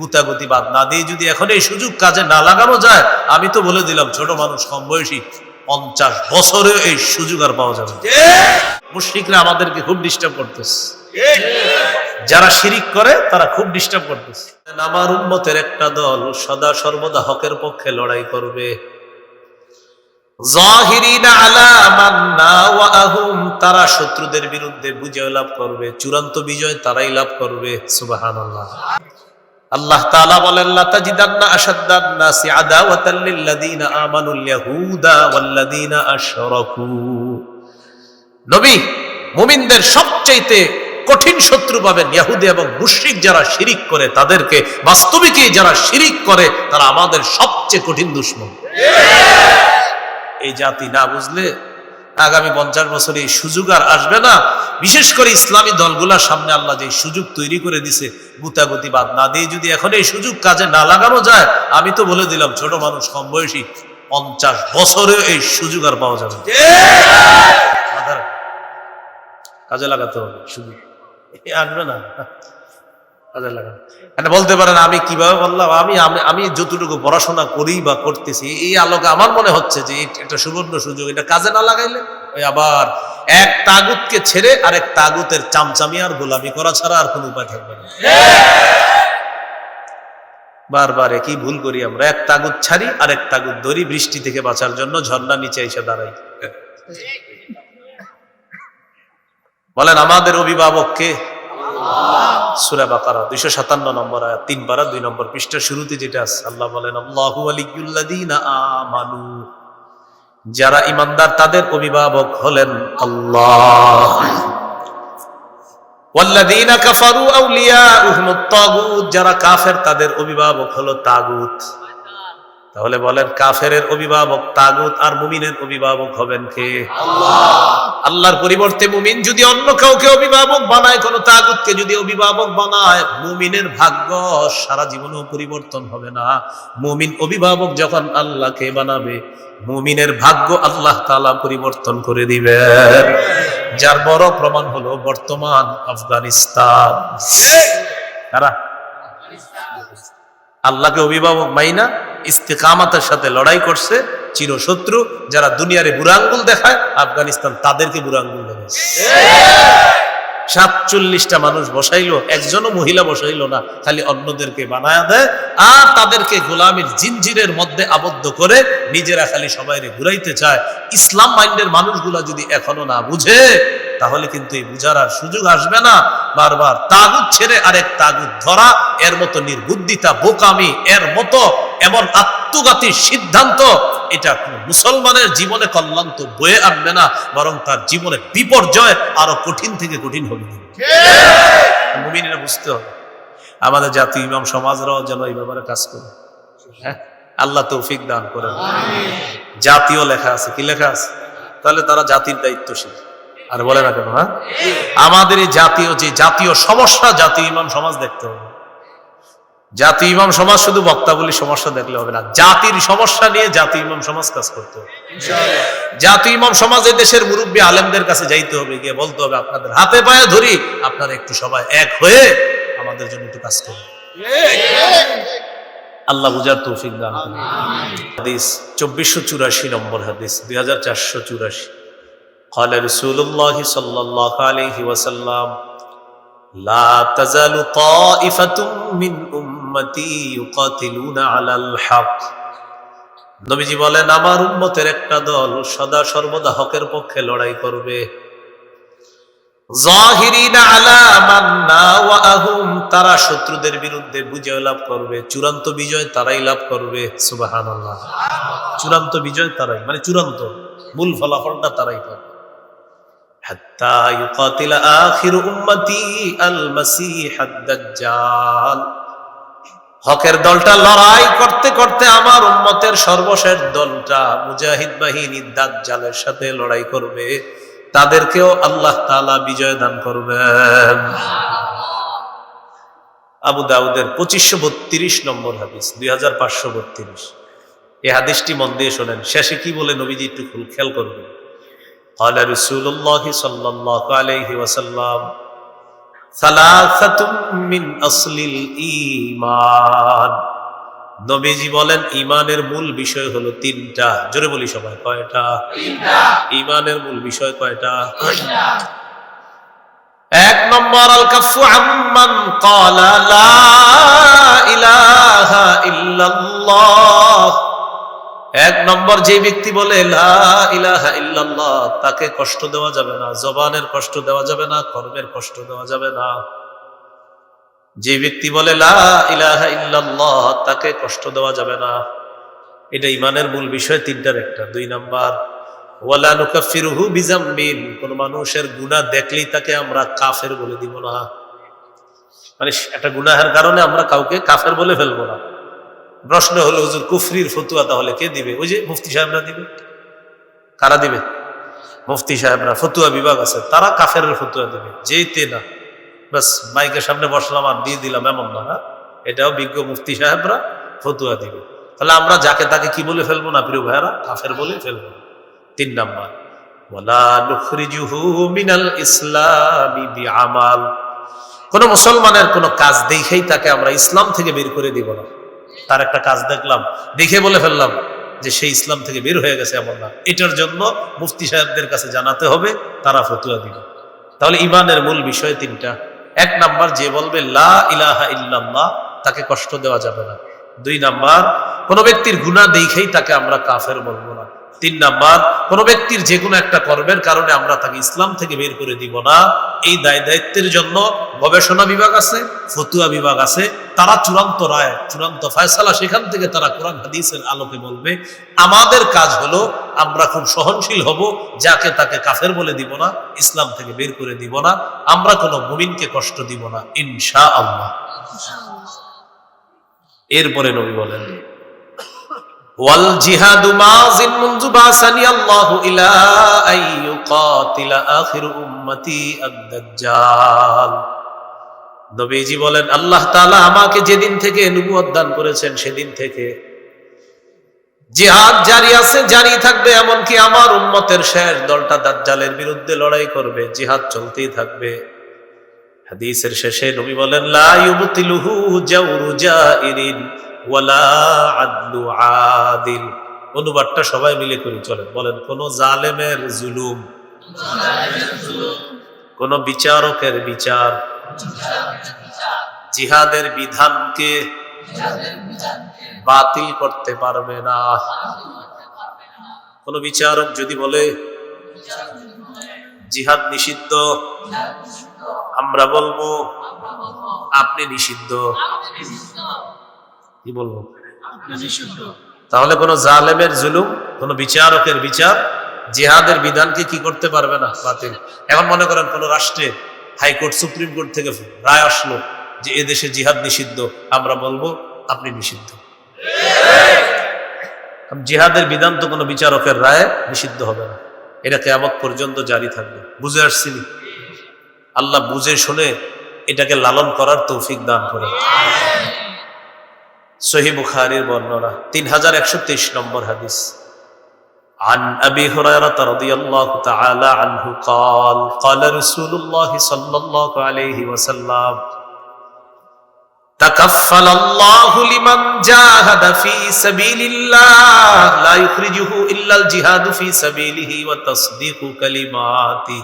গুতাগুতি বাদ না দিয়ে যদি এখন এই সুযোগ কাজে না লাগানো যায়, আমি তো বলে দিলাম, ছোট মানুষ কম বয়সী, পঞ্চাশ বছরে এই সুযোগ আর পাওয়া যাবে। মুশরিকরা আমাদেরকে খুব ডিস্টার্ব করতেছে। যারা শিরিক করে, তারা খুব ডিস্টার্ব করতেছে। আমার উম্মতের একটা দল সদা সর্বদা হকের পক্ষে লড়াই করবে। তারা শত্রুদের বিরুদ্ধে বিজয় লাভ করবে। চূড়ান্ত বিজয় তারাই লাভ করবে। সুবহানাল্লাহ। আল্লাহ তাআলা বলেন, লা তাজিদান্না আশাদ্দান নাসি আদাওয়াতাল লিল্লাযিনা আমানুল ইয়াহুদা ওয়াল্লাযিনা আশরাকু। নবী, মুমিনদের সবচাইতে কঠিন শত্রু পাবেন ইয়াহুদি এবং মুশরিক যারা শিরিক করে, তাদেরকে বাস্তবিকই যারা শিরিক করে, তারা আমাদের সবচেয়ে কঠিন দুশ্মন। এই জাতি না বুঝলে আগামী পঞ্চাশ বছরে এই সুযোগ আর আসবে না। বিশেষ করে ইসলামী দলগুলোর সামনে আল্লাহ যে সুযোগ তৈরি করে দিছে গুতাগুতি বাদ না দিয়ে যদি এখন এই সুযোগ কাজে না লাগানো যায় আমি তো বলে দিলাম ছোট মানুষ কম বয়সী পঞ্চাশ বছরে এই সুযোগ আর পাওয়া যাবে। কাজে লাগাতে হবে এ আসবে না। কাজে লাগানো। এটা বলতে পারেন, আমি কীভাবে বললাম, আমি, আমি- আমি যতটুকু পড়াশোনা করি বা করতেছি, এই আলোকে আমার মনে হচ্ছে যে এটা সুবর্ণ সুযোগ, এটা কাজে না লাগাইলে ওই আবার এক তাগুতকে ছেড়ে আরেক তাগুতের চামচামি আর গোলামি করা ছাড়া আর কোনো উপায় থাকবে না। বারবার একই ভুল করি আমরা, এক তাগুত ছাড়ি আর এক তাগুত ধরি, বৃষ্টি থেকে বাঁচার জন্য ঝর্ণা নিচে এসে দাঁড়াই। বলেন, আমাদের অভিভাবককে সুরা বাকারা, দুইশো সাতান্ন নম্বর আয়াত, তিন দুই নম্বর পৃষ্ঠার শুরুতে যেটা আছে, আল্লাহ বলেন, আল্লাহু আমানু। যারা ইমানদার তাদের অভিভাবক হলেন আল্লাহ। যারা কাফের, তাদের অভিভাবক হলো তাগুত। তাহলে বলেন কাফেরের অভিভাবক তাগুত আর মুমিনের অভিভাবক হবেন কে? আল্লাহর পরিবর্তে মুমিন যদি অন্য কাউকে অভিভাবক বানায় কোন তাগুতকে যদি অভিভাবক বানায় মুমিনের ভাগ্য সারা জীবনেও পরিবর্তন হবে না। মুমিন অভিভাবক যখন আল্লাহকে বানাবে মুমিনের ভাগ্য আল্লাহ তাআলা পরিবর্তন করে দিবেন যার বড় প্রমাণ হলো বর্তমান আফগানিস্তান। কারা? আল্লাহকে অভিভাবক মাইনা ইস্তেকামাতের সাথে লড়াই করছে চিরশত্রু যারা দুনিয়ারে বুড়াঙ্গুল দেখায়, আফগানিস্তান তাদেরকে বুড়াঙ্গুল দেখাচ্ছে সাতচল্লিশটা মানুষ বসাইলো, একজনও মহিলা বসাইলো না, খালি অন্যদেরকে বানায়া দেয়, আর তাদেরকে গোলামের জিনজিরের মধ্যে আবদ্ধ করে নিজেরা খালি সবাইরে ঘুরাইতে চায়। ইসলাম মাইন্ডের মানুষগুলা যদি এখনও না বুঝে, তাহলে কিন্তু এই বুঝার আর সুযোগ আসবে না। বারবার তাগুত ছেড়ে আরেক তাগুত ধরা, এর মতো নির্বুদ্ধিতা, বোকামি, এর মতো এমন আত্মঘাতী সিদ্ধান্ত এটা মুসলমানের জীবনে কল্যাণ তো বয়ে আনবে না বরং তার জীবনে বিপর্যয় আরও কঠিন থেকে কঠিন হবে। মুমিনেরা বুঝতে হবে আমাদের জাতীয় ইমাম সমাজরাও যেন এই ব্যাপারে কাজ করে। হ্যাঁ আল্লাহ তৌফিক দান করে। জাতীয় লেখা আছে কি লেখা আছে? তাহলে তারা জাতির দায়িত্বশীল। আর বলে না কেন হ্যাঁ? আমাদের এই জাতীয় যে জাতীয় সমস্যা জাতীয় ইমাম সমাজ দেখতে হবে। জাতীয় ইমাম সমাজ শুধু বক্তাবলী সমস্যা দেখলে হবে না জাতির সমস্যা নিয়ে জাতীয় ইমাম সমাজ কাজ করতে হবে জাতীয় ইমাম সমাজ এই দেশের মুরব্বী আলেমদের কাছে যাইতে হবে গিয়ে বলতে হবে আপনাদের হাতে পায়ে ধরি আপনারা একটু সবাই এক হয়ে আমাদের জন্য একটু কাজ করুন আল্লাহ বুঝার তৌফিক দান করুন। হাদিস চব্বিশশো চুরাশি নম্বর হাদিস দুই হাজার চারশো চুরাশি قال رسول الله صلى الله عليه وسلم لا تزال طائفة من أمتي নবীজি বলেন, আমার উন্মতের একটা দল সদা সর্বদা হকের পক্ষে লড়াই করবে। তারা শত্রুদের বিরুদ্ধে বিজয় লাভ করবে। চূড়ান্ত বিজয় তারাই লাভ করবে। সুবাহান চূড়ান্ত বিজয় তারাই মানে চূড়ান্ত, মূল ফলাফলটা তারাই পাবে। হাত্তা আখির উম্মতি আল মাসি আদ-দাজ্জাল। হকের দলটা লড়াই করতে করতে আমার উম্মতের সর্বশেষ দলটা মুজাহিদ বাহিনী দাজ্জালের সাথে লড়াই করবে তাদেরকেও আল্লাহ তাআলা বিজয় দান করবেন আবু দাউদের পঁচিশশো বত্রিশ নম্বর হাদিস দুই হাজার পাঁচশো বত্রিশ এই হাদিসটি মন দিয়ে শোনেন শেষে কি বলে নবীজি একটু ফুল খেয়াল করবেন قال رسول الله صلى الله عليه وسلم নবীজি বলেন ইমানের মূল বিষয় হলো তিনটা। জোরে বলি সবাই, কয়টা? ইমানের মূল বিষয় কয়টা? এক নম্বর আল কাফু আম্মান ক্বালা ইলাহা ইল্লাল্লাহ। এক নম্বর যে ব্যক্তি বলে তাকে কষ্ট দেওয়া যাবে না, জবানের কষ্ট দেওয়া যাবে না, কর্মের কষ্ট দেওয়া যাবে না। যে ব্যক্তি বলে তাকে কষ্ট দেওয়া যাবে না। এটা ইমানের মূল বিষয়, তিনটার একটা। দুই নাম্বার কোন মানুষের গুনাহ দেখলেই তাকে আমরা কাফের বলে দিব না। মানে একটা গুনাহের কারণে আমরা কাউকে কাফের বলে ফেলব না। প্রশ্ন হলো, হুজুর, কুফরির ফতুয়া তাহলে কে দিবে? ওই যে মুফতি সাহেবরা দিবে। কারা দিবে? মুফতি সাহেবরা, ফতুয়া বিভাগ আছে, তারা কাফের ফতুয়া দিবে। যেইতে না। বাস, মাইকের সামনে বসলাম আর দিয়ে দিলাম, এমন না না। এটাও বিজ্ঞ মুফতি সাহেবরা ফতুয়া দিবে। তাহলে আমরা যাকে তাকে কি বলে ফেলব না, প্রিয় ভাইয়ারা? কাফের বলে ফেলব। তিন নাম্বার কোন মুসলমানের কোন কাজ দেখেই তাকে আমরা ইসলাম থেকে বের করে দিব না। তার একটা কাজ দেখলাম, দেখে বলে ফেললাম যে সেই ইসলাম থেকে বের হয়ে গেছে এমন না। এটার জন্য মুফতি সাহেবদের কাছে জানাতে হবে, তারা ফতুয়া দিবে। তাহলে ইমানের মূল বিষয় তিনটা। এক নাম্বার, যে বলবে, লা ইলাহা ইল্লাল্লাহ তাকে কষ্ট দেওয়া যাবে না। দুই নাম্বার, কোনো ব্যক্তির গুণা দেখেই তাকে আমরা কাফের বলব না। তিন নাম্বার, কোন ব্যক্তির যে কোনো একটা কর্মের কারণে আমরা তাকে ইসলাম থেকে বের করে দিব না। এই দায় দায়িত্বের জন্য গবেষণা বিভাগ আছে, ফতুয়া বিভাগ আছে, তারা চূড়ান্ত রায়, চূড়ান্ত ফয়সালা সেখান থেকে তারা কোরআন, হাদিসের আলোকে বলবে, আমাদের কাজ হলো আমরা খুব সহনশীল হব, যাকে তাকে কাফের বলে দিব না, ইসলাম থেকে বের করে দিব না, আমরা কোনো মুমিনকে কষ্ট দিব না ইনশা আল্লাহ এরপরে নবী বলেন ওয়াল জিহাদু মাযিন মুনযু বাসানি আল্লাহু ইলা আন ইউকাতিলা আখির উম্মতি আদ-দাজ্জাল। বলেন, আল্লাহ তাআলা আমাকে যেদিন থেকে নবুয়ত দান করেছেন সেদিন থেকে। জিহাদ জারি আছে, জারি থাকবে, এমনকি আমার উম্মতের শেষ দলটা দাজ্জালের বিরুদ্ধে লড়াই করবে, জিহাদ চলতেই থাকবে। হাদিসের শেষে নবী বলেন, লা ইউবতিলুহু জাওরু জাইরিন। ওয়ালা আদলু আদিল। অনুবাদটা সবাই মিলে করি, চলেন। বলেন, কোন জালেমের জুলুম, কোন বিচারকের বিচার, জিহাদের বিধানকে বাতিল করতে পারবে না। কোন বিচারক যদি বলে, জিহাদ নিষিদ্ধ, আমরা বলব, আপনি নিষিদ্ধ। কি বলব? তাহলে কোন জালেমের জুলুম কোন বিচারকের বিচার জিহাদের বিধানকে কি করতে পারবে না? বাতিল। এখন মনে করেন কোন রাষ্ট্রে হাইকোর্ট সুপ্রিম কোর্ট থেকে রায় আসলো যে এদেশে জিহাদ নিষিদ্ধ আমরা বলব আপনি নিষিদ্ধ। জিহাদের বিধান তো কোনো বিচারকের রায় নিষিদ্ধ হবে না। এটা কেমন পর্যন্ত জারি থাকবে। বুঝে আসছিনি আল্লাহ বুঝে শুনে এটাকে লালন করার তৌফিক দান করে। সহি বুখারির বর্ণনা তিন হাজার একশো তেইশ নম্বর হাদিস عن أبي هريرة رضي الله تعالى عنه قال قال رسول الله صلى الله عليه وسلم تكفل الله لمن جاهد في سبيل الله لا يخرجه إلا الجهاد في سبيله وتصديق كلماته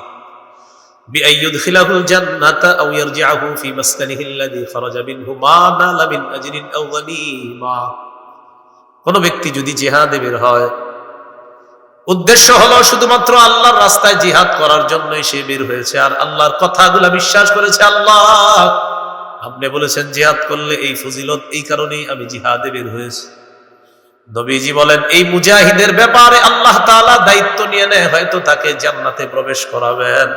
بأن يدخله الجنة أو يرجعه في مسكنه الذي خرج منه ما نال من أجر أو غنيمة কোন ব্যক্তি যদি জিহাদে বের হয় উদ্দেশ্য হলো শুধুমাত্র আল্লাহর রাস্তায় জিহাদ করার জন্যই সে বের হয়েছে আর আল্লাহর কথাগুলো বিশ্বাস করেছে আল্লাহ আপনি বলেছেন জিহাদ করলে এই ফজিলত এই কারণেই আমি জিহাদে বের হয়েছি নবীজি বলেন, এই মুজাহিদের ব্যাপারে আল্লাহ তাআলা দায়িত্ব নিয়ে নেয়, হয়তো তাকে জান্নাতে প্রবেশ করাবেন।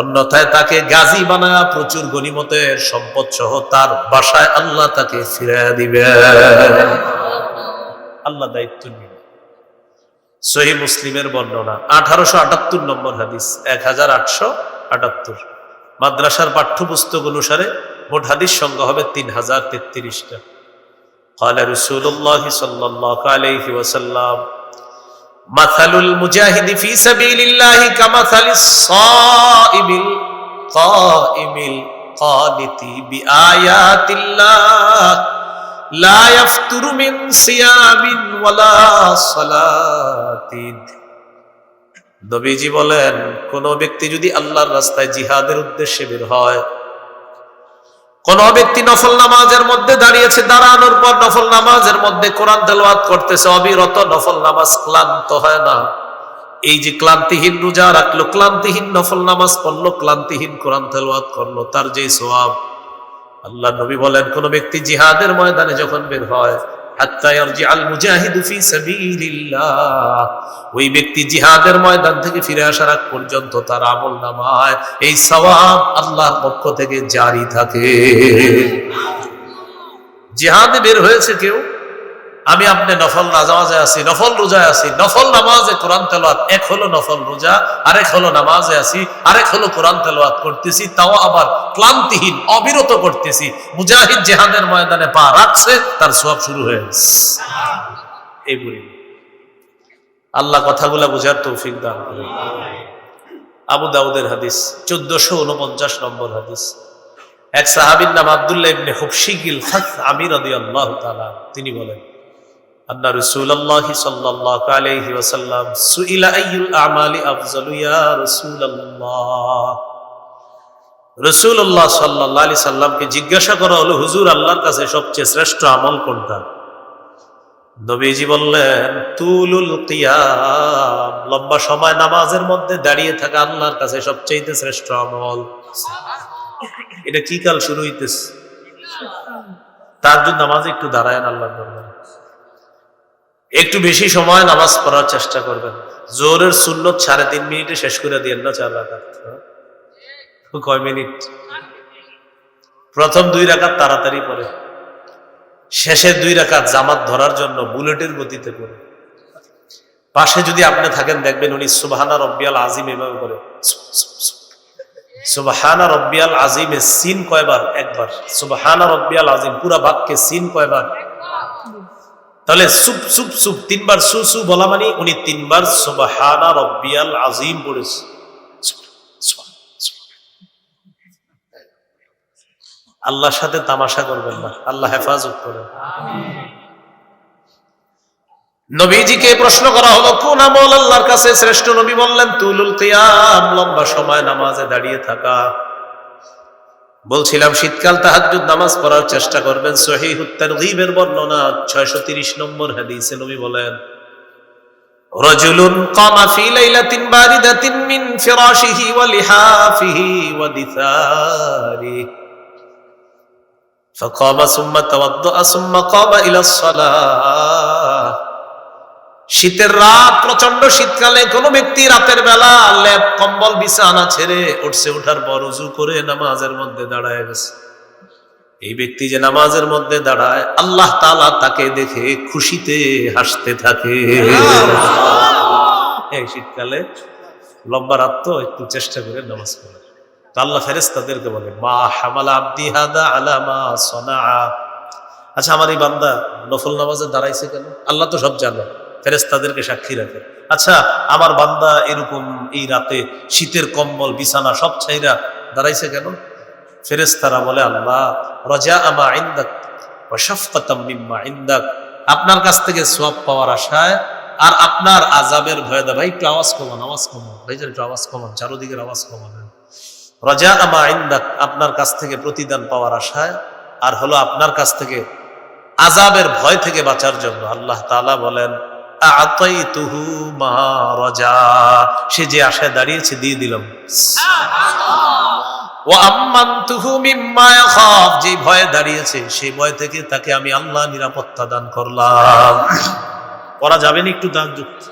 অন্যথায় তাকে গাজী বানায় প্রচুর গনিমতের সম্পদ সহ তার বাসায় আল্লাহ তাকে ফিরে দিবেন। আল্লাহ দায়িত্ব নিয়ে। সহি মুসলিমের বর্ণনা, আঠারোশো আটাত্তর নম্বর হাদিস, এক হাজার আটশো আটাত্তর। মাদ্রাসার পাঠ্যপুস্তক অনুসারে মোট হাদিস সংখ্যা হবে তিন হাজার তেত্রিশটা। قال رسول الله صلى الله عليه وسلم مثل المجاهد في سبيل الله كمثل الصائم القائم القانت بآيات الله لا يفتر من صيام ولا صلاة নবীজি বলেন কোন ব্যক্তি যদি আল্লাহর রাস্তায় জিহাদের উদ্দেশ্যে বের হয় কোন ব্যক্তি নফল নামাজের মধ্যে দাঁড়িয়েছে, দাঁড়ানোর পর নফল নামাজের মধ্যে কোরআন তেলাওয়াত করতেছে, অবিরত নফল নামাজ ক্লান্ত হয় না। এই যে ক্লান্তিহীন রোজা রাখল, ক্লান্তিহীন নফল নামাজ পড়ল, ক্লান্তিহীন কোরআন তেলাওয়াত করল, তার যে সোয়াব আল্লাহ নবী বলেন, কোন ব্যক্তি জিহাদের ময়দানে যখন বের হয় ওই ব্যক্তি জিহাদের থেকে ফিরে পর্যন্ত তার এই সওয়াব পক্ষ থেকে জারি থাকে। জিহাদে বের হয়েছে কেউ? আমি আপনি নফল নামাজে আছি, নফল রোজায় আছি। নফল নামাজে কোরআন তেলোয়াত এক হলো নফল রোজা, আরেক হলো নামাজে আছি, আরেক হলো কোরআন তেলোয়াত করতেছি, তাও আবার ক্লান্তিহীন, অবিরত করতেছি। মুজাহিদ জেহাদের ময়দানে পা রাখছে, তার সব শুরু হয়ে গেছে। এই বলি। আল্লাহ কথাগুলা বুঝার তৌফিক দান করে আবু দাউদের হাদিস, চোদ্দশো উনপঞ্চাশ নম্বর হাদিস। এক সাহাবীর নাম আব্দুল্লাহ ইবনে হুবশিগিল খাস আমির রাদিয়াল্লাহু তাআলা, তিনি বলেন আন্না রাসূলুল্লাহ সাল্লাল্লাহু আলাইহি ওয়াসাল্লাম, সুইলা আইয়ুল আমালি আফজালু ইয়া রাসূলুল্লাহ। রাসূলুল্লাহ সাল্লাল্লাহু আলাইহি সাল্লামকে জিজ্ঞাসা করা হলো, হুজুর, আল্লাহর কাছে সবচেয়ে শ্রেষ্ঠ আমল কোনটা? নবীজি বললেন, তুলুল লম্বা সময় নামাজের মধ্যে দাঁড়িয়ে থাকা আল্লাহর কাছে সবচেয়ে শ্রেষ্ঠ আমল। এটা কি কাল শুরু হইতেছে? তার জন্য নামাজ একটু দাঁড়ায় আল্লাহ একটু বেশি সময় নামাজ পড়ার চেষ্টা করবেন। জোরের সুন্নত সাড়ে তিন মিনিটে শেষ করে দিয়েন না, চার রাখাত কয় মিনিট? প্রথম দুই রাখাত তাড়াতাড়ি পড়ে। শেষের দুই রাখাত জামাত ধরার জন্য বুলেটের গতিতে পড়ে। পাশে যদি আপনি থাকেন, দেখবেন উনি সুবাহানা রব্বিয়াল আজিম এভাবে করে সুবাহানা রব্বিয়াল আজিমে সিন কয়বার? একবার। সুবাহানা রব্বিয়াল আজিম, পুরা বাক্যে সিন কয়বার? তাহলে সুপ সুপ সুপ, তিনবার সু সু বলা মানে উনি তিনবার সুবাহানা রব্বিয়াল আজিম পড়েছে আল্লাহর সাথে তামাশা করবেন না। আল্লাহ হেফাজত করেন। নবীজিকে প্রশ্ন করা হলো, কোন আমল আল্লাহর কাছে শ্রেষ্ঠ নবী? বললেন, তুলুল কিয়াম, লম্বা সময় নামাজে দাঁড়িয়ে থাকা। বলছিলাম শীতকাল তাহাজ্জুদ নামাজ পড়ার চেষ্টা করবেন সহিহুত তারগীবের বর্ণনা 630 নম্বর হাদিসে নবী বলেন রজুলুন কামা ফি লাইলাতিন বারিদাতিন মিন ফিরাশিহি ওয়া লিহাফিহি ওয়া দিসারিহি فقام ثم توضأ ثم قام إلى الصلاة শীতের রাত প্রচণ্ড শীতকালে কোন ব্যক্তি রাতের বেলা লেপ কম্বল বিছানা ছেড়ে উঠছে উঠার পর উজু করে নামাজের মধ্যে দাঁড়ায় গেছে। এই ব্যক্তি যে নামাজের মধ্যে দাঁড়ায় আল্লাহ তালা তাকে দেখে খুশিতে হাসতে থাকে। এই শীতকালে লম্বা রাত তো একটু চেষ্টা করে নামাজ পড়ে। তো আল্লাহ ফেরেস্তাদেরকে বলে মা হামালা আব্দি হাদা আলা মা সনা আচ্ছা আমার এই বান্দা নফল নামাজে দাঁড়াইছে কেন? আল্লাহ তো সব জানে। ফেরেস্তাদেরকে সাক্ষী রাখে। আচ্ছা আমার বান্দা এরকম এই রাতে শীতের কম্বল, বিছানা সব ছাইরা দাঁড়াইছে কেন? ফেরেস্তারা বলে, আল্লাহ রজা আমা ইন্দাক ইন্দাক। আপনার কাছ থেকে সব পাওয়ার আশায় আর আপনার আজাবের ভয় দা ভাই, একটু আওয়াজ কমান আওয়াজ কমান। ভাই একটু আওয়াজ কমান, চারোদিকের আওয়াজ কমান। রজা আমা ইন্দাক, আপনার কাছ থেকে প্রতিদান পাওয়ার আশায় আর হলো আপনার কাছ থেকে আজাবের ভয় থেকে বাঁচার জন্য। আল্লাহ তাআলা বলেন সে যে আশায় দাঁড়িয়েছে, দিয়ে দিলাম। ও যে ভয়ে দাঁড়িয়েছে সেই ভয় থেকে তাকে আমি আল্লাহ নিরাপত্তা দান করলাম। করা যাবে না একটু দান যুক্ত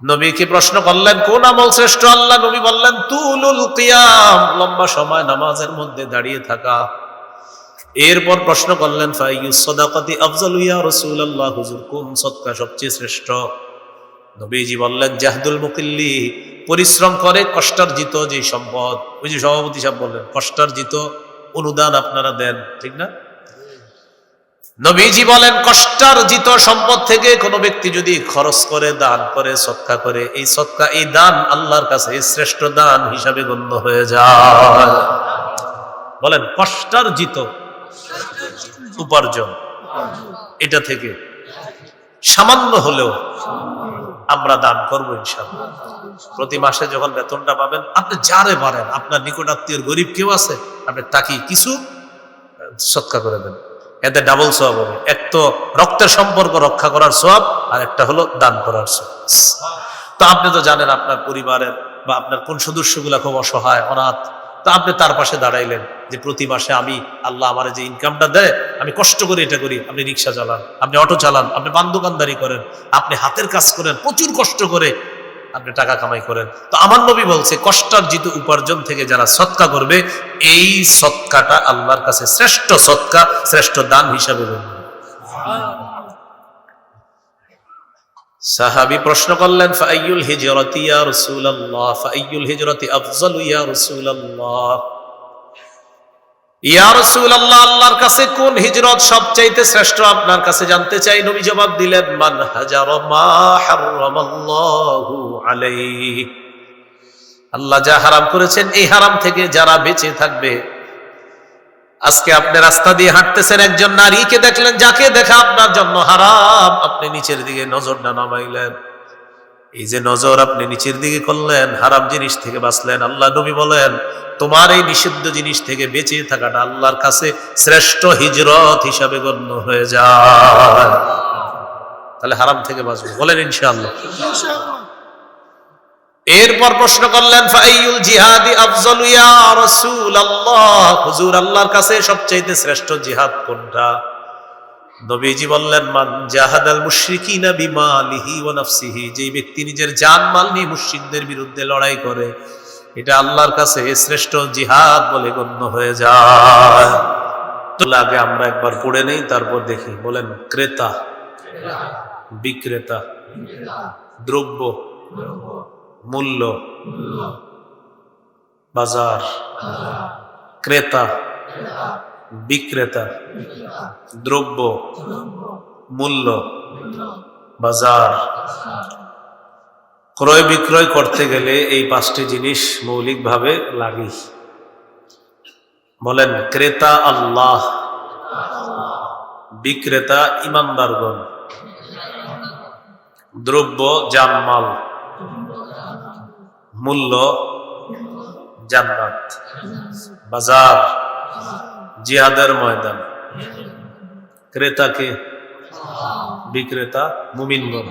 নবীকে প্রশ্ন করলেন, কোন আমল শ্রেষ্ঠ? আল্লাহ নবী বললেন, তুলুল কিয়াম। লম্বা সময় নামাজের মধ্যে দাঁড়িয়ে থাকা। এরপর প্রশ্ন করলেন হুজুর, কোন সবচেয়ে শ্রেষ্ঠ? নবীজি বললেন, জাহদুল মুকিল্লি, পরিশ্রম করে কষ্টার্জিত যে সম্পদ। ওই যে সভাপতি সাহেব বললেন, কষ্টার্জিত অনুদান আপনারা দেন। ঠিক না? নবীজি বলেন, কষ্টার্জিত সম্পদ থেকে কোনো ব্যক্তি যদি খরচ করে, দান করে সৎকা করে, এই সৎকা এই দান আল্লাহর কাছে শ্রেষ্ঠ দান হিসাবে গণ্য হয়ে যায়। বলেন, কষ্টার্জিত উপার্জন। এটা থেকে সামান্য হলেও আমরা দান করব ইনশাল্লাহ প্রতি মাসে যখন বেতনটা পাবেন, আপনি যারে পারেন, আপনার নিকট আত্মীয় গরিব কেউ আছে, আপনি তাকে কিছু সৎকা করে দেন। এতে ডাবল সব হবে। এক তো রক্তের সম্পর্ক রক্ষা করার সব আর একটা হলো দান করার সব তো আপনি তো জানেন, আপনার পরিবারের বা আপনার কোন সদস্যগুলা খুব অসহায়, অনাথ তো আপনি তার পাশে দাঁড়াইলেন যে প্রতি মাসে আমি আল্লাহ আমার যে ইনকামটা দেয়, আমি কষ্ট করে এটা করি। আপনি রিক্সা চালান, আপনি অটো চালান, আপনি পান দোকানদারি করেন, আপনি হাতের কাজ করেন, প্রচুর কষ্ট করে আপনি টাকা কামাই করেন। তো আমার নবী বলছে, কষ্টার্জিত উপার্জন থেকে যারা সৎকা করবে, এই সৎকাটা আল্লাহর কাছে শ্রেষ্ঠ সৎকা, শ্রেষ্ঠ দান হিসাবে সাহাবী প্রশ্ন করলেন, ফাইয়ুল হিজরতি ইয়া রাসূলুল্লাহ? ফাইয়ুল হিজরতি আফজালু ইয়া রাসূলুল্লাহ? ইয়া রাসূলুল্লাহ, আল্লাহর কাছে কোন হিজরত সবচাইতে শ্রেষ্ঠ? আপনার কাছে জানতে চাই। নবী জবাব দিলেন, মান হাজার মা হারামাল্লাহু আলাইহি। আল্লাহ যা হারাম করেছেন, এই হারাম থেকে যারা বেঁচে থাকবে আজকে আপনি রাস্তা দিয়ে হাঁটতেছেন একজন নারীকে দেখলেন, যাকে দেখা আপনার জন্য হারাম। আপনি নিচের দিকে নজরটা নামাইলেন। এই যে নজর আপনি নিচের দিকে করলেন, হারাম জিনিস থেকে বাঁচলেন। আল্লাহ নবী বলেন, তোমার এই নিষিদ্ধ জিনিস থেকে বেঁচে থাকাটা আল্লাহর কাছে শ্রেষ্ঠ হিজরত হিসাবে গণ্য হয়ে যায়। তাহলে হারাম থেকে বাঁচবো। বলেন ইনশাআল্লাহ। এরপর প্রশ্ন করলেন, ফাইয়ুল জিহাদি আফজালু ইয়া রাসূলুল্লাহ? হুজুর, আল্লাহর কাছে সবচাইতে শ্রেষ্ঠ জিহাদ কোনটা? নবীজি বললেন, মান জাহাদাল মুশরিকিনা বিমালিহি ওয়া নাফসিহি। যেই ব্যক্তি নিজের জান, মাল নিয়ে মুশরিকদের বিরুদ্ধে লড়াই করে, এটা আল্লাহর কাছে শ্রেষ্ঠ জিহাদ বলে গণ্য হয়ে যায়। লাগে আমরা একবার পড়ে নেই, তারপর দেখি। বলেন, ক্রেতা, বিক্রেতা, দ্রব্য মূল্য, বাজার, ক্রেতা, বিক্রেতা, দ্রব্য, মূল্য, বাজার। ক্রয় বিক্রয় করতে গেলে এই পাঁচটি জিনিস মৌলিকভাবে লাগি। বলেন, ক্রেতা আল্লাহ, বিক্রেতা ইমানদারগণ, দ্রব্য জানমাল। মূল্য জান্নাত, বাজার, জিহাদের ময়দান। ক্রেতাকে বিক্রেতা, মুমিনগণ,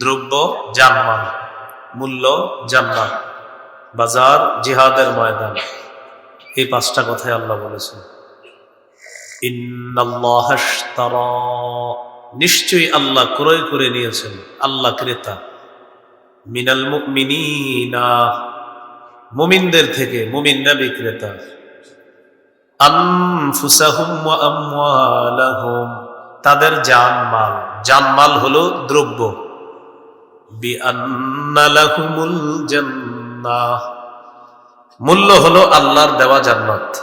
দ্রব্য জানমাল, মূল্য জান্নাত, বাজার, জিহাদের ময়দান। এই পাঁচটা কথাই আল্লাহ বলেছেন। নিশ্চয়ই আল্লাহ ক্রয় করে নিয়েছেন, আল্লাহ ক্রেতা। মিনাল মুমিনিনা। মুমিনদের থেকে মুমিনরা বিক্রেতা। তাদের জানমাল। জানমাল হলো দ্রব্য। মূল্য হলো আল্লাহর দেওয়া জান্নাত।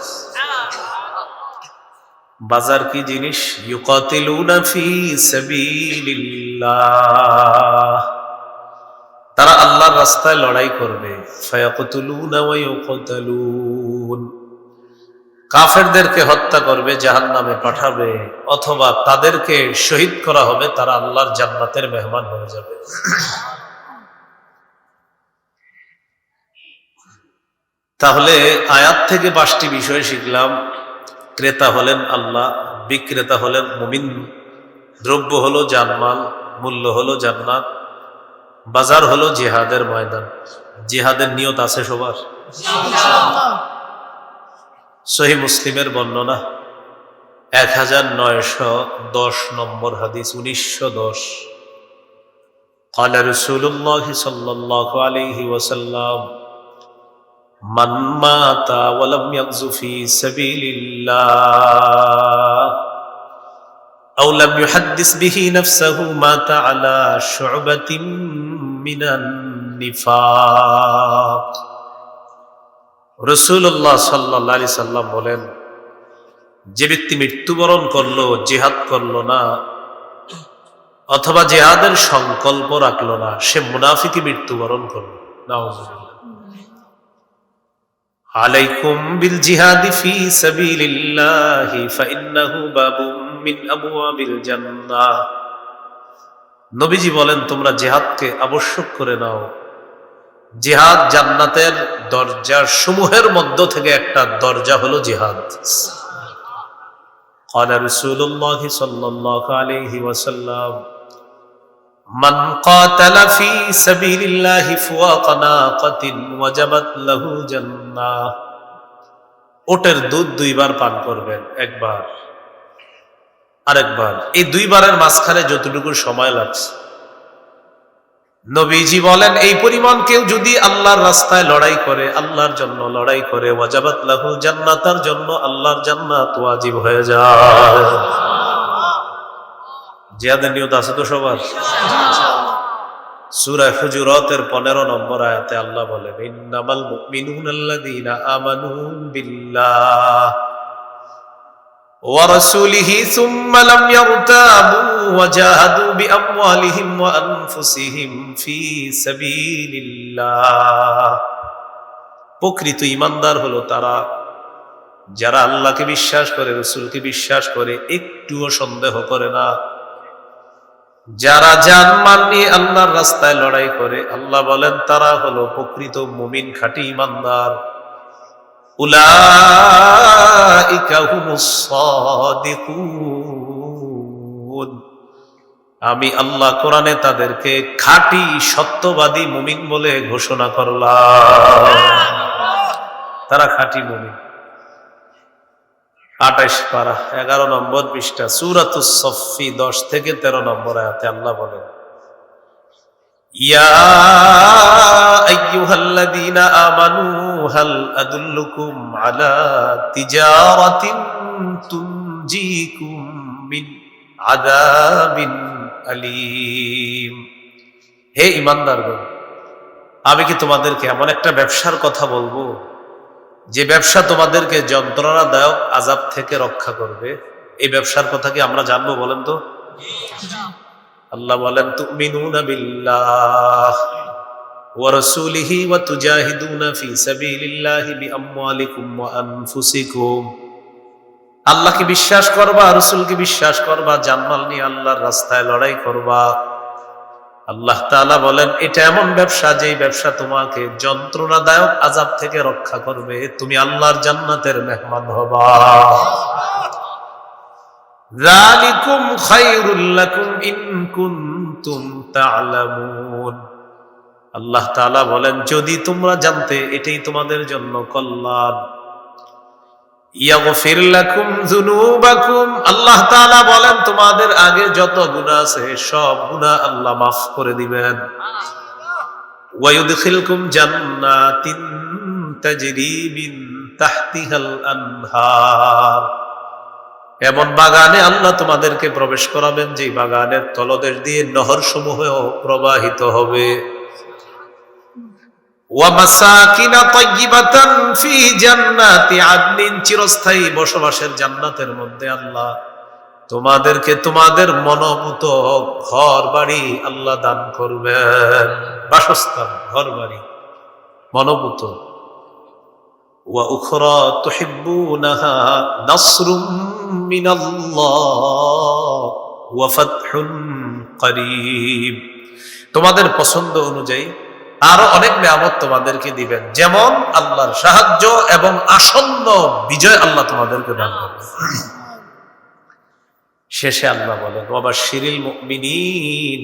বাজার কি জিনিস? ইউকাতিলুনা ফি সাবিলিল্লাহ। তারা আল্লাহর রাস্তায় লড়াই করবে। কাফেরদেরকে হত্যা করবে, জাহান্নামে পাঠাবে, অথবা তাদেরকে শহীদ করা হবে, তারা আল্লাহর জান্নাতের মেহমান হয়ে যাবে। তাহলে আয়াত থেকে পাঁচটি বিষয় শিখলাম। ক্রেতা হলেন আল্লাহ, বিক্রেতা হলেন মুমিন। দ্রব্য হলো জানমাল, মূল্য হলো জান্নাত। বাজার হলো জিহাদের ময়দান জিহাদের নিয়ত আছে সবার সহি মুসলিমের বর্ণনা এক হাজার নয়শো দশ নম্বর হাদিস উনিশশো দশ قال رسول الله صلى الله عليه وسلم من مات ولم يغز في سبيل الله أو لم يحدث به نفسه مات على شعبة من النفاق রসুল্লাহ সাল্লাহ আলি সাল্লাম বলেন যে ব্যক্তি মৃত্যুবরণ করলো জেহাদ করলো না অথবা জেহাদের সংকল্প রাখলো না সে মুনাফিকি মৃত্যুবরণ করলো নাউজুবিল্লাহ আলাইকুম বিল জিহাদি ফি সাবিলিল্লাহি ফাইন্নাহু বাবুম মিন আবওয়াবিল জান্নাহ নবীজি বলেন তোমরা জিহাদকে আবশ্যক করে নাও জিহাদ জান্নাতের দরজার সমূহের মধ্য থেকে একটা দরজা হলো জিহাদ قال رسول الله صلى الله عليه وسلم من قاتل في سبيل الله فوق ناقة وجبت له جنة ওটের দুধ দুইবার পান করবেন একবার আরেকবার, এই দুইবারের মাঝখানে যতটুকু সময় লাগছে। নবীজি বলেন, এই পরিমাণ কেউ যদি আল্লাহর রাস্তায় লড়াই করে, আল্লাহর জন্য লড়াই করে, ওয়াজাবাত লাহু জান্নাতার জন্য আল্লাহর জান্নাত ওয়াজিব হয়ে যায়। জিহাদের নিয়ত আছে তো সবার? সূরা হুজুরাতের 15 নম্বর আয়াতে আল্লাহ বলেন, ইন্নামাল মুমিনুনা আল্লাযীনা আমানু বিল্লাহ। ورسوله ثم لم يرتابوا وجاهدوا بأموالهم وأنفسهم في سبيل الله প্রকৃত ইমানদার হলো তারা যারা আল্লাহকে বিশ্বাস করে রসুলকে বিশ্বাস করে একটুও সন্দেহ করে না যারা জানমাল নিয়ে আল্লাহর রাস্তায় লড়াই করে আল্লাহ বলেন তারা হলো প্রকৃত মুমিন খাঁটি ইমানদার উলাইকা হুমুস সাদিকুন আমি আল্লাহ কোরআনে তাদেরকে খাঁটি সত্যবাদী মুমিন বলে ঘোষণা করলাম। তারা খাঁটি মুমিন। আঠাইশ পারা, এগারো নম্বর পৃষ্ঠা, সুরাতুস সফি দশ থেকে তেরো নম্বর আয়াতে আল্লাহ বলেন হে আমি কি তোমাদেরকে এমন একটা ব্যবসার কথা বলব? যে ব্যবসা তোমাদেরকে যন্ত্রণাদায়ক আজাব থেকে রক্ষা করবে। এই ব্যবসার কথা কি আমরা জানব বলেন তো? আল্লাহ বলেন, তুমিনুনা বিল্লাহ ওয়া আল্লাহকে বিশ্বাস করবা, রসুলকে বিশ্বাস করবা, জানমাল নিয়ে আল্লাহর রাস্তায় লড়াই করবা। আল্লাহ তাআলা বলেন, এটা এমন ব্যবসা যেই ব্যবসা তোমাকে যন্ত্রণাদায়ক আজাব থেকে রক্ষা করবে। তুমি আল্লাহর জান্নাতের মেহমান হবা। আল্লাহ তাআলা বলেন, যদি তোমরা জানতে এটাই তোমাদের জন্য কল্যাণ, ইয়াগফির আল্লাহ বলেন, তোমাদের আগে যত গুনাহ আছে, সব গুনাহ আল্লাহ মাফ করে দিবেন। ওয়া ইউদখিলকুম জান্নাতিন তাজরি মিন তাহতিহাল আনহার। এমন বাগানে আল্লাহ তোমাদেরকে প্রবেশ করাবেন যে বাগানের তলদেশ দিয়ে নহর সমূহেও প্রবাহিত হবে। চিরস্থায়ী বসবাসের জান্নাতের মধ্যে আল্লাহ তোমাদেরকে তোমাদের মনোমত ঘর বাড়ি আল্লাহ দান করবেন। বাসস্থান ঘর বাড়ি মনোমত। তুহিব্বুনাহা নাসরুম মিনাল্লাহ ওয়া ফাতহুন করিব তোমাদের পছন্দ অনুযায়ী আরও অনেক নিয়ামত তোমাদেরকে দিবেন। যেমন আল্লাহর সাহায্য এবং আসন্ন বিজয় আল্লাহ তোমাদেরকে দান করবেন। শেষে আল্লাহ বলেন বাবা শিরিল মুমিনিন।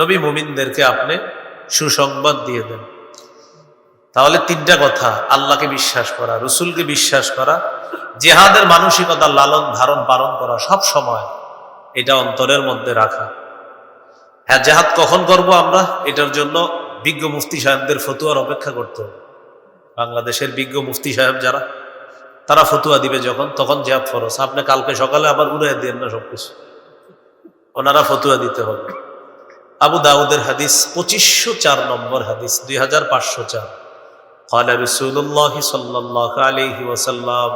নবী মুমিনদেরকে আপনি সুসংবাদ দিয়ে দেন। তাহলে তিনটা কথা, আল্লাহকে বিশ্বাস করা, রসুলকে বিশ্বাস করা, জেহাদের মানসিকতা লালন ধারণ পালন করা সব সময় এটা অন্তরের মধ্যে রাখা। হ্যাঁ জেহাদ কখন করব আমরা? এটার জন্য বিজ্ঞ মুফতি সাহেবদের ফতুয়ার অপেক্ষা করতে হবে। বাংলাদেশের বিজ্ঞ মুফতি সাহেব যারা, তারা ফতুয়া দিবে যখন, তখন জেহাদ ফরস আপনি কালকে সকালে আবার উড়ে দেন না সবকিছু। ওনারা ফতুয়া দিতে হবে। আবু দাউদের হাদিস পঁচিশশো চার নম্বর হাদিস, দুই হাজার পাঁচশো চার। قال رسول الله صلى الله عليه وسلم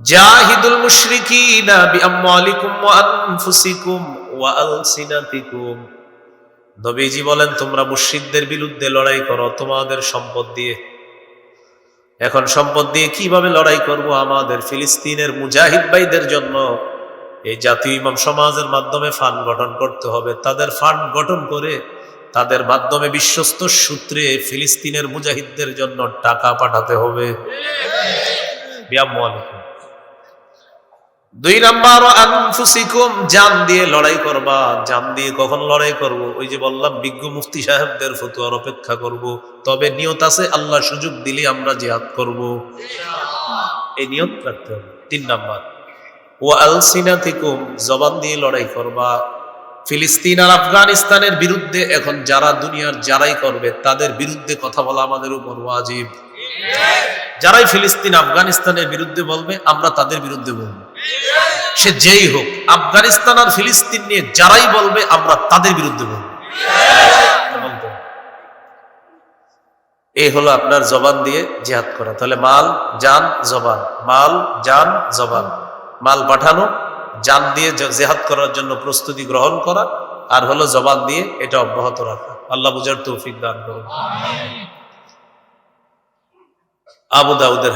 জাহিদুল মুশরিকিনা বিআমওয়ালিকুম ওয়া আনফুসিকুম ওয়া আলসিনাতিকুম নবীজি বলেন তোমরা মুশরিকদের বিরুদ্ধে লড়াই করো তোমাদের সম্পদ দিয়ে এখন সম্পদ দিয়ে কিভাবে লড়াই করব আমাদের ফিলিস্তিনের মুজাহিদ ভাইদের জন্য এই জাতীয় ইমাম সমাজের মাধ্যমে ফান্ড গঠন করতে হবে তাদের ফান্ড গঠন করে তাদের মাধ্যমে বিশ্বস্ত সূত্রে ফিলিস্তিনের মুজাহিদদের জন্য টাকা পাঠাতে হবে। দুই নাম্বার, আনফুসিকুম, জান দিয়ে লড়াই করবা। জান দিয়ে কখন লড়াই করব? ওই যে বললাম, বিজ্ঞ মুফতি সাহেবদের ফতুয়ার অপেক্ষা করব। তবে নিয়ত আছে, আল্লাহ সুযোগ দিলে আমরা জিহাদ করব। এই নিয়ত রাখতে হবে। তিন নাম্বার ও আলসিনাতিকুম, জবান দিয়ে লড়াই করবা। ফিলিস্তিন আর আফগানিস্তানের বিরুদ্ধে এখন যারা দুনিয়ার যারাই করবে, তাদের বিরুদ্ধে কথা বলা আমাদের উপর ওয়াজিব। যারাই ফিলিস্তিন আফগানিস্তানের বিরুদ্ধে বলবে, আমরা তাদের বিরুদ্ধে বলব। সে যেই হোক, আফগানিস্তান আর ফিলিস্তিন নিয়ে যারাই বলবে, আমরা তাদের বিরুদ্ধে বলব। এই হলো আপনার জবান দিয়ে জেহাদ করা। তাহলে মাল, জান, জবান। মাল, জান, জবান। মাল পাঠানো জান দিয়ে জেহাদ করার জন্য প্রস্তুতি গ্রহণ করা আর হলো জবান দিয়ে এটা অব্যাহত রাখা। আল্লাহ বুঝার তৌফিক দান করুন। আবু দাউদের